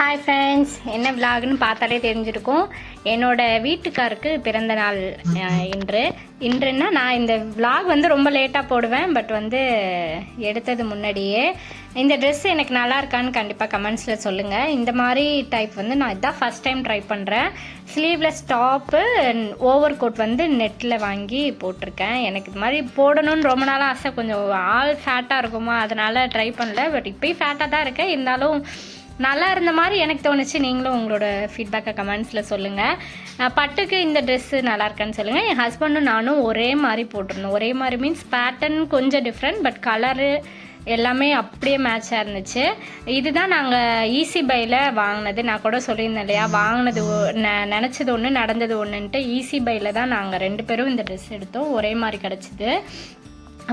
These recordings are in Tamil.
ஹாய் ஃப்ரெண்ட்ஸ் என்ன விலாகுன்னு பார்த்தாலே தெரிஞ்சிருக்கும். என்னோடய வீட்டுக்காருக்கு பிறந்த நாள் இன்று. இன்றுன்னா நான் இந்த விலாக் வந்து ரொம்ப லேட்டாக போடுவேன் பட் வந்து எடுத்தது முன்னாடியே. இந்த ட்ரெஸ் எனக்கு நல்லா இருக்கான்னு கண்டிப்பாக கமெண்ட்ஸில் சொல்லுங்கள் இந்த மாதிரி டைப் வந்து நான் இதான் ஃபஸ்ட் டைம் ட்ரை பண்ணுறேன் ஸ்லீவ்லெஸ் டாப்பு ஓவர் கோட் வந்து நெட்டில் வாங்கி போட்டிருக்கேன். எனக்கு இது மாதிரி போடணும்னு ரொம்ப நாளாக ஆசை. கொஞ்சம் ஆள் ஃபேட்டாக இருக்குமா அதனால் ட்ரை பண்ணல. பட் இப்போயும் ஃபேட்டாக தான் இருக்கேன். இருந்தாலும் நல்லா இருந்த மாதிரி எனக்கு தோணுச்சு. நீங்களும் உங்களோட ஃபீட்பேக்கை கமெண்ட்ஸில் சொல்லுங்கள் பட்டுக்கு இந்த ட்ரெஸ்ஸு நல்லா இருக்கான்னு சொல்லுங்கள் என் ஹஸ்பண்டும் நானும் ஒரே மாதிரி போட்டிருந்தோம். ஒரே மாதிரி மீன்ஸ் பேட்டர்ன் கொஞ்சம் டிஃப்ரெண்ட் பட் கலரு எல்லாமே அப்படியே மேட்சாக இருந்துச்சு. இதுதான் நாங்கள் ஈஸி பையில் வாங்கினது. நான் கூட சொல்லியிருந்தேன் இல்லையா? வாங்கினது ஒ- நினச்சது ஒன்று நடந்தது ஒன்றுன்ட்டு ஈஸி பையில் தான் நாங்கள் ரெண்டு பேரும் இந்த ட்ரெஸ் எடுத்தோம். ஒரே மாதிரி கிடச்சிது.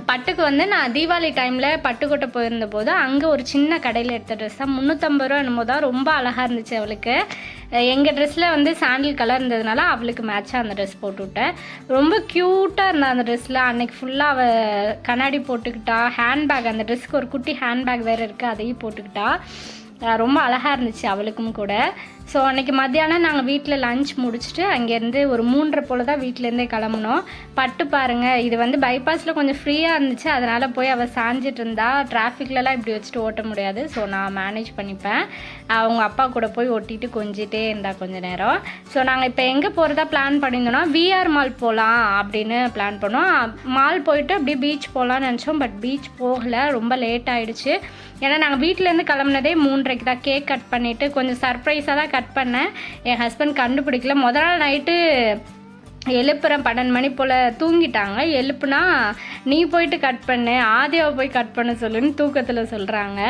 பட்டுக்கு வந்து நான் தீபாவளி டைமில் பட்டுக்கோட்டை போயிருந்த போது அங்கே ஒரு சின்ன கடையில் எடுத்த ட்ரெஸ் தான். முந்நூற்றம்பது ரூபா என்னமோ தான். ரொம்ப அழகாக இருந்துச்சு அவளுக்கு. எங்கள் ட்ரெஸ்ஸில் வந்து சாண்டில் கலர் இருந்ததுனால அவளுக்கு மேட்சாக அந்த ட்ரெஸ் போட்டு விட்டேன். ரொம்ப க்யூட்டாக இருந்தா அந்த ட்ரெஸ்ஸில் அன்னைக்கு ஃபுல்லாக அவள் கண்ணாடி போட்டுக்கிட்டா. ஹேண்ட்பேக் அந்த ட்ரெஸ்க்கு ஒரு குட்டி ஹேண்ட்பேக் வேறு இருக்குது அதையும் போட்டுக்கிட்டா. ரொம்ப அழகாக இருந்துச்சு அவளுக்கும் கூட. ஸோ அன்றைக்கி மத்தியானம் நாங்கள் வீட்டில் லஞ்ச் முடிச்சுட்டு அங்கேருந்து ஒரு மூன்றரை போல் தான் வீட்டிலேருந்தே கிளம்புனோம். பட்டு பாருங்கள் இது வந்து பைபாஸில் கொஞ்சம் ஃப்ரீயாக இருந்துச்சு. அதனால் போய் அவள் சாஞ்சிட்டு இருந்தா டிராஃபிக்லலாம் இப்படி வச்சுட்டு ஓட்ட முடியாது. ஸோ நான் மேனேஜ் பண்ணிப்பேன். அவங்க அப்பா கூட போய் ஒட்டிட்டு கொஞ்சிட்டே இருந்தா கொஞ்ச நேரம். ஸோ நாங்கள் இப்போ எங்கே போகிறதா பிளான் பண்ணியிருந்தோம்னா விஆர் மால் போகலாம் அப்படின்னு பிளான் பண்ணோம். மால் போயிட்டு அப்படியே பீச் போகலான்னு நினச்சோம். பட் பீச் போகலை. ரொம்ப லேட் ஆகிடுச்சு ஏன்னா நாங்கள் வீட்டிலேருந்து கிளம்புனதே மூன்றரைக்கு தான் கேக் கட் பண்ணிவிட்டு கொஞ்சம் சர்ப்ரைஸாக தான் கட் பண்ணேன். என் ஹஸ்பண்ட் கண்டுபிடிக்கல. முத நாள் நைட்டு எழுப்புறேன் பன்னெண்டு மணி போல் தூங்கிட்டாங்க. எழுப்புனா நீ போயிட்டு கட் பண்ணு ஆதியாவை போய் கட் பண்ண சொல்லுன்னு தூக்கத்தில் சொல்கிறாங்க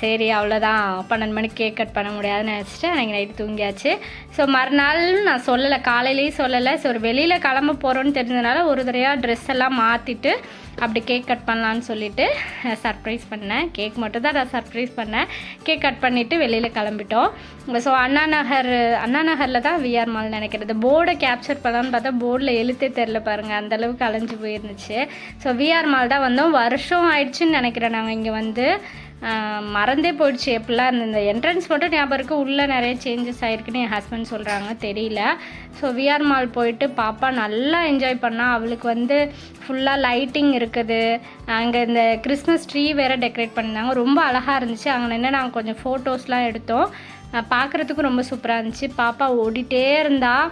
சரி அவ்வளோதான் பன்னெண்டு மணிக்கு கேக் கட் பண்ண முடியாதுன்னு நினச்சிட்டு அன்றைக்கி நைட்டு தூங்கியாச்சு. ஸோ மறுநாள் நான் சொல்லலை காலையிலேயும் சொல்லலை. ஸோ ஒரு வெளியில் கிளம்ப போகிறோன்னு தெரிஞ்சதுனால ஒரு தடையாக ட்ரெஸ் எல்லாம் மாற்றிட்டு அப்படி கேக் கட் பண்ணலான்னு சொல்லிட்டு சர்ப்ரைஸ் பண்ணேன். கேக் மட்டும் தான் நான் சர்ப்ரைஸ் பண்ணேன். கேக் கட் பண்ணிவிட்டு வெளியில் கிளம்பிட்டோம். ஸோ அண்ணா நகர் அண்ணா நகரில் தான் விஆர் மால் நினைக்கிறது. போர்டை கேப்சர் பண்ணலான்னு பார்த்தா போர்டில் எழுத்தே தெரில பாருங்கள் அந்த அளவுக்கு அலைஞ்சு போயிருந்துச்சு. ஸோ விஆர் மால் தான் வந்தோம். வருஷம் ஆயிடுச்சுன்னு நினைக்கிறேன் நாங்கள் இங்கே வந்து. மறந்தே போயிடுச்சு. எப்படிலாம் இருந்த இந்த என்ட்ரன்ஸ் மட்டும் ஞாபகம் இருக்குது உள்ளே நிறைய சேஞ்சஸ் ஆகிருக்குன்னு என் ஹஸ்பண்ட் சொல்கிறாங்க தெரியல. ஸோ விஆர் மால் போயிட்டு பாப்பா நல்லா என்ஜாய் பண்ணா. அவளுக்கு வந்து ஃபுல்லாக லைட்டிங் இருக்குது. அங்கே இந்த கிறிஸ்மஸ் ட்ரீ வேறு டெக்கரேட் பண்ணியிருந்தாங்க. ரொம்ப அழகாக இருந்துச்சு. அங்கே நின்று நாங்கள் கொஞ்சம் ஃபோட்டோஸ்லாம் எடுத்தோம். பார்க்குறதுக்கும் ரொம்ப சூப்பராக இருந்துச்சு. பாப்பா ஓடிட்டே இருந்தால்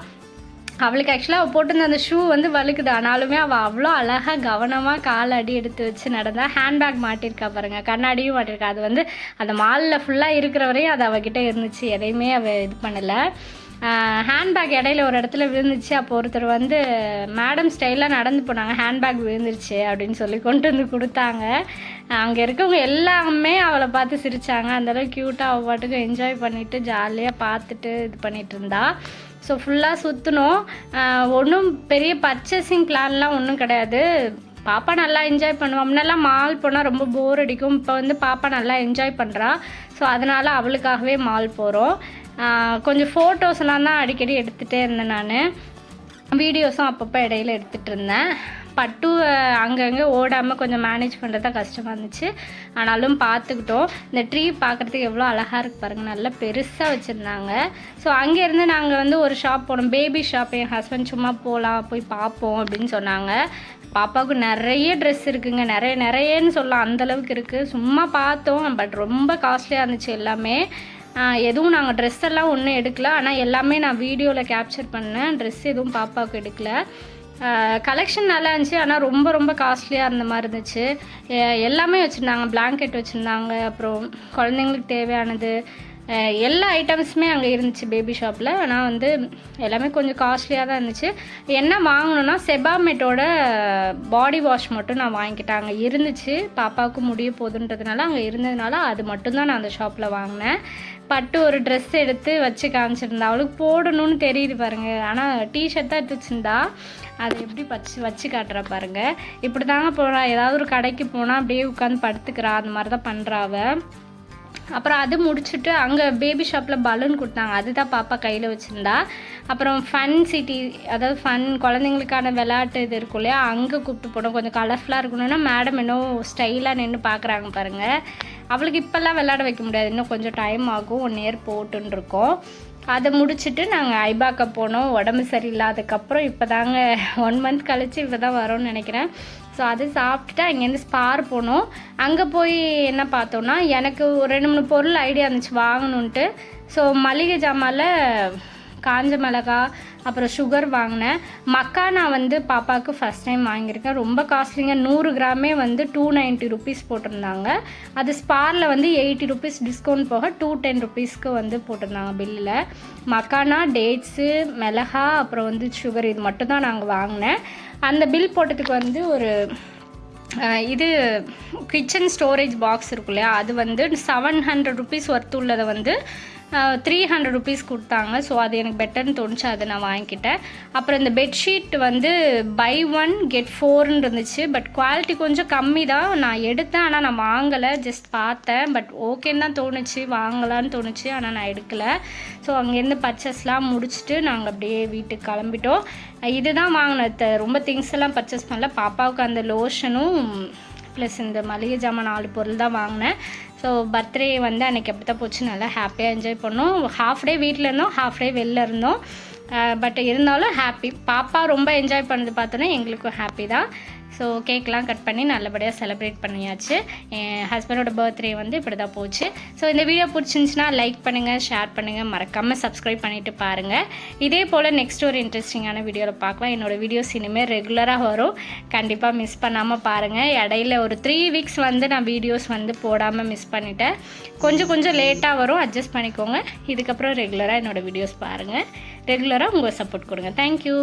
அவளுக்கு ஆக்சுவலாக அவள் போட்டிருந்த அந்த ஷூ வந்து வழுக்குது. ஆனாலுமே அவள் அவ்வளோ அழகாக கவனமாக கால் அடி எடுத்து வச்சு நடந்தா ஹேண்ட்பேக் மாட்டியிருக்கா பாருங்கள் கண்ணாடியும் மாட்டியிருக்கா அது வந்து அந்த மாலில் ஃபுல்லாக இருக்கிற வரையும் அது அவகிட்ட இருந்துச்சு. எதையுமே அவள் இது பண்ணலை. ஹேண்ட்பேக் இடையில ஒரு இடத்துல விழுந்துச்சு. அப்போ ஒருத்தர் வந்து மேடம் ஸ்டைலாக நடந்து போனாங்க. ஹேண்ட்பேக் விழுந்துருச்சு அப்படின்னு சொல்லி கொண்டு வந்து கொடுத்தாங்க. அங்கே இருக்கவங்க எல்லாமே அவளை பார்த்து சிரித்தாங்க அந்தளவுக்கு க்யூட்டாக அவள் பாட்டுக்கு என்ஜாய் பண்ணிவிட்டு ஜாலியாக பார்த்துட்டு இது பண்ணிகிட்டு இருந்தா. ஸோ ஃபுல்லாக சுற்றினோம் ஒன்றும் பெரிய பர்ச்சேசிங் பிளான்லாம் ஒன்றும் கிடையாது. பாப்பா நல்லா என்ஜாய் பண்ணுவோம் முன்னெல்லாம் மால் போனால் ரொம்ப போர் அடிக்கும். இப்போ வந்து பாப்பா நல்லா என்ஜாய் பண்ணுறா ஸோ அதனால் அவளுக்காகவே மால் போகிறோம் கொஞ்சம் ஃபோட்டோஸ்லாம் தான் அடிக்கடி எடுத்துகிட்டே இருந்தேன் நான். வீடியோஸும் அப்பப்போ இடையில எடுத்துகிட்டு இருந்தேன். பட்டு அங்கங்கே ஓடாமல் கொஞ்சம் மேனேஜ் பண்ணுறது தான் கஷ்டமாக இருந்துச்சு. ஆனாலும் பார்த்துக்கிட்டோம். இந்த ட்ரீ பார்க்குறதுக்கு எவ்வளோ அழகாக இருக்குது பாருங்கள் நல்லா பெருசாக வச்சுருந்தாங்க. ஸோ அங்கேருந்து நாங்கள் வந்து ஒரு ஷாப் போனோம். பேபி ஷாப் என் ஹஸ்பண்ட் சும்மா போகலாம் போய் பார்ப்போம் அப்படின்னு சொன்னாங்க. பாப்பாவுக்கு நிறைய ட்ரெஸ் இருக்குங்க. நிறைய நிறையன்னு சொல்லலாம். அந்தளவுக்கு இருக்குது சும்மா பார்த்தோம் பட் ரொம்ப காஸ்ட்லியாக இருந்துச்சு எல்லாமே. எதுவும் நாங்கள் ட்ரெஸ் எல்லாம் ஒன்றும் எடுக்கல. ஆனால் எல்லாமே நான் வீடியோவில் கேப்சர் பண்ணேன். ட்ரெஸ் எதுவும் பாப்பாவுக்கு எடுக்கல. கலெக்ஷன் நல்லா இருந்துச்சு. ஆனால் ரொம்ப ரொம்ப காஸ்ட்லியாக இருந்த மாதிரி இருந்துச்சு. எல்லாமே வச்சுருந்தாங்க. பிளாங்கெட் வச்சுருந்தாங்க. அப்புறம் குழந்தைங்களுக்கு தேவையானது. எல்லா ஐட்டம்ஸுமே அங்கே இருந்துச்சு பேபி ஷாப்பில் ஆனால் வந்து எல்லாமே கொஞ்சம் காஸ்ட்லியாக தான் இருந்துச்சு. என்ன வாங்கணுன்னா செபாமெட்டோட பாடி வாஷ் மட்டும் நான் வாங்கிக்கிட்டேன். அங்கே இருந்துச்சு. பாப்பாவுக்கு முடிய போகுதுன்றதுனால அங்கே இருந்ததுனால அது மட்டும்தான் நான் அந்த ஷாப்பில் வாங்கினேன். பட்டு ஒரு ட்ரெஸ் எடுத்து வச்சு காமிச்சிருந்தா அவளுக்கு போடணும்னு தெரியுது பாருங்க. ஆனால் டிஷர்ட் தான் எடுத்து வச்சுருந்தா அதை எப்படி வச்சு வச்சு காட்டுறா பாருங்க. இப்படி தாங்க போகிறா ஏதாவது ஒரு கடைக்கு போனால் அப்படியே உட்காந்து படுத்துக்கிறா. அந்த மாதிரி தான் பண்ணுறா அப்புறம் அது முடிச்சுட்டு அங்கே பேபி ஷாப்பில் பலூன் கொடுத்தாங்க. அதுதான் பாப்பா கையில் வச்சுருந்தா. அப்புறம் ஃபன் சிட்டி அதாவது ஃபன் குழந்தைங்களுக்கான விளையாட்டு இது இருக்கும் இல்லையா? அங்கே கூப்பிட்டு போனோம். கொஞ்சம் கலர்ஃபுல்லாக இருக்கணும்னா மேடம் இன்னும் ஸ்டைலாக நின்று பார்க்குறாங்க பாருங்கள் அவளுக்கு இப்போல்லாம் விளையாட வைக்க முடியாது. இன்னும் கொஞ்சம் டைம் ஆகும். ஒன் இயர் போட்டுன்னு இருக்கோம். அதை முடிச்சுட்டு நாங்கள் ஐபாக்க போனோம். உடம்பு சரியில்லாததுக்கப்புறம் இப்போ தாங்க ஒன் மந்த் கழித்து இப்போ தான் வரோம்னு நினைக்கிறேன். ஸோ அது சாப்பிட்டுட்டு அங்கேருந்து ஸ்பார் போனோம். அங்கே போய் என்ன பார்த்தோன்னா எனக்கு ஒரு ரெண்டு மூணு பொருள் ஐடியா இருந்துச்சு வாங்கணுன்ட்டு ஸோ மளிகை ஜாமாவில் காஞ்ச மிளகா அப்புறம் சுகர் வாங்கினேன். மக்கா நான் வந்து பாப்பாவுக்கு ஃபஸ்ட் டைம் வாங்கியிருக்கேன். ரொம்ப காஸ்ட்லிங்க நூறு கிராமே வந்து டூ நைன்ட்டி ருபீஸ் போட்டிருந்தாங்க. அது ஸ்பாரில் வந்து எயிட்டி ருபீஸ் டிஸ்கவுண்ட் போக டூ டென் ருபீஸ்க்கு வந்து போட்டிருந்தாங்க பில்லில் மக்கானா டேட்ஸு மிளகா அப்புறம் வந்து சுகர் இது மட்டும் தான் நாங்கள் வாங்கினேன். அந்த பில் போட்டதுக்கு வந்து ஒரு இது கிச்சன் ஸ்டோரேஜ் பாக்ஸ் இருக்கும் இல்லையா அது வந்து செவன் ஹண்ட்ரட் ருபீஸ் ஒர்த்து உள்ளதை வந்து த்ரீ ஹண்ட்ரட் ருபீஸ் கொடுத்தாங்க. ஸோ அது எனக்கு பெட்டர்னு தோணுச்சு. அதை நான் வாங்கிக்கிட்டேன். அப்புறம் இந்த பெட்ஷீட் வந்து பை ஒன் கெட் ஃபோர்னு இருந்துச்சு. பட் குவாலிட்டி கொஞ்சம் கம்மி தான். நான் எடுத்தேன் ஆனால் நான் வாங்கலை. ஜஸ்ட் பார்த்தேன். பட் ஓகேன்னு தான் தோணுச்சு. வாங்கலான்னு தோணுச்சு. ஆனால் நான் எடுக்கலை. ஸோ அங்கேருந்து பர்ச்சேஸ்லாம் முடிச்சுட்டு நாங்கள் அப்படியே வீட்டுக்கு கிளம்பிட்டோம். இதுதான் வாங்கினது ரொம்ப திங்ஸ் எல்லாம் பர்ச்சேஸ் பண்ணல. பாப்பாவுக்கு அந்த லோஷனும் ப்ளஸ் இந்த மளிகை ஜாமான் நாலு பொருள் தான் வாங்கினேன். ஸோ பர்த்டே வந்து அன்றைக்கி அப்படி தான் போச்சு. நல்லா ஹாப்பியாக என்ஜாய் பண்ணோம். ஹாஃப் டே வீட்டில் இருந்தோம் ஹாஃப் டே வெளில இருந்தோம். Uh, பட் இருந்தாலும் ஹாப்பி பாப்பா ரொம்ப என்ஜாய் பண்ணது பார்த்தோன்னா எங்களுக்கும் ஹாப்பி தான். ஸோ கேக்லாம் கட் பண்ணி நல்லபடியாக செலிப்ரேட் பண்ணியாச்சு. என் ஹஸ்பண்டோட பர்த்டே வந்து இப்படி தான் போச்சு. ஸோ இந்த வீடியோ பிடிச்சிருந்துச்சுன்னா லைக் பண்ணுங்கள் ஷேர் பண்ணுங்கள் மறக்காமல் சப்ஸ்கிரைப் பண்ணிவிட்டு பாருங்கள் இதே போல் நெக்ஸ்ட் ஒரு இன்ட்ரெஸ்டிங்கான வீடியோவில் பார்க்கலாம். என்னோடய வீடியோஸ் இனிமேல் ரெகுலராக வரும். கண்டிப்பாக மிஸ் பண்ணாமல் பாருங்கள் இடையில ஒரு த்ரீ வீக்ஸ் வந்து நான் வீடியோஸ் வந்து போடாமல் மிஸ் பண்ணிட்டேன். கொஞ்சம் கொஞ்சம் லேட்டாக வரும். அட்ஜஸ்ட் பண்ணிக்கோங்க. இதுக்கப்புறம் ரெகுலராக என்னோடய வீடியோஸ் பாருங்கள் ரெகுலராக உங்கள் சப்போர்ட் கொடுங்க. தேங்க்யூ